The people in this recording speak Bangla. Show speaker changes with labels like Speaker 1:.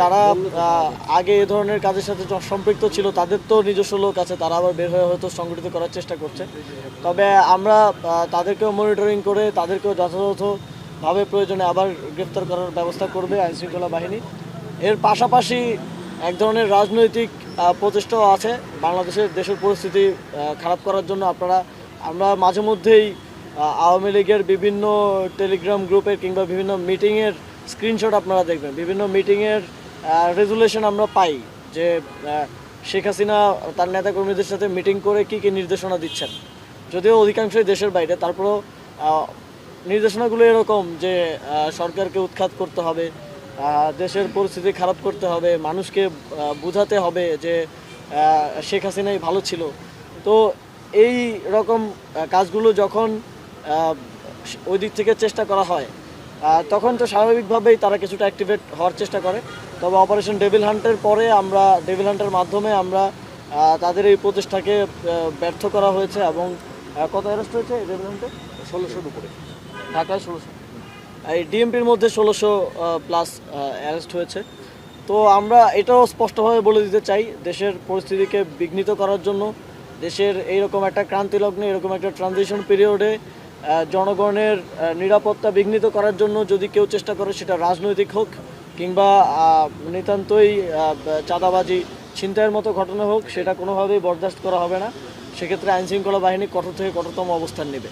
Speaker 1: যারা আগে এ ধরনের কাজের সাথে সম্পৃক্ত ছিল, তাদের তো নিজস্ব লোক আছে, তারা আবার বের হয়ে হয়তো সংগঠিত করার চেষ্টা করছে। তবে আমরা তাদেরকেও মনিটরিং করে, তাদেরকেও যথাযথভাবে প্রয়োজনে আবার গ্রেফতার করার ব্যবস্থা করবে আইনশৃঙ্খলা বাহিনী। এর পাশাপাশি এক ধরনের রাজনৈতিক প্রচেষ্টাও আছে। বাংলাদেশের দেশের পরিস্থিতি খারাপ করার জন্য আপনারা, আমরা মাঝে মধ্যেই আওয়ামী লীগের বিভিন্ন টেলিগ্রাম গ্রুপের কিংবা বিভিন্ন মিটিংয়ের স্ক্রিনশট আপনারা দেখবেন। বিভিন্ন মিটিংয়ের রেজুলেশন আমরা পাই যে শেখ হাসিনা তার নেতাকর্মীদের সাথে মিটিং করে কি কি নির্দেশনা দিচ্ছেন। যদিও অধিকাংশই দেশের বাইরে, তারপরেও নির্দেশনাগুলো এরকম যে সরকারকে উৎখাত করতে হবে দেশের পরিস্থিতি খারাপ করতে হবে, মানুষকে বোঝাতে হবে যে শেখ হাসিনাই ভালো ছিল। তো এই রকম কাজগুলো যখন ওই দিক থেকে চেষ্টা করা হয় তখন তো স্বাভাবিকভাবেই তারা কিছুটা অ্যাক্টিভেট হওয়ার চেষ্টা করে। তবে অপারেশন ডেভিল হান্টের পরে আমরা ডেভিল হান্টের মাধ্যমে আমরা তাদের এই প্রচেষ্টাকে ব্যর্থ করা হয়েছে এবং কত অ্যারেস্ট হয়েছে ডেভিল হান্টে ষোলোশোর উপরে। ঢাকায় ষোলোশো। এই ডিএমপির মধ্যে ষোলোশো প্লাস অ্যারেস্ট হয়েছে। তো আমরা এটাও স্পষ্টভাবে বলে দিতে চাই দেশের পরিস্থিতিকে বিঘ্নিত করার জন্য দেশের এইরকম একটা ক্রান্তি লগ্নে এরকম একটা ট্রানজিশন পিরিয়ডে জনগণের নিরাপত্তা বিঘ্নিত করার জন্য যদি কেউ চেষ্টা করে, সেটা রাজনৈতিক হোক কিংবা নিতান্তই চাঁদাবাজি, ছিনতাইয়ের মতো ঘটনা হোক, সেটা কোনোভাবেই বরদাস্ত করা হবে না। সেক্ষেত্রে আইনশৃঙ্খলা বাহিনী কঠোর থেকে কঠোরতম অবস্থান নেবে।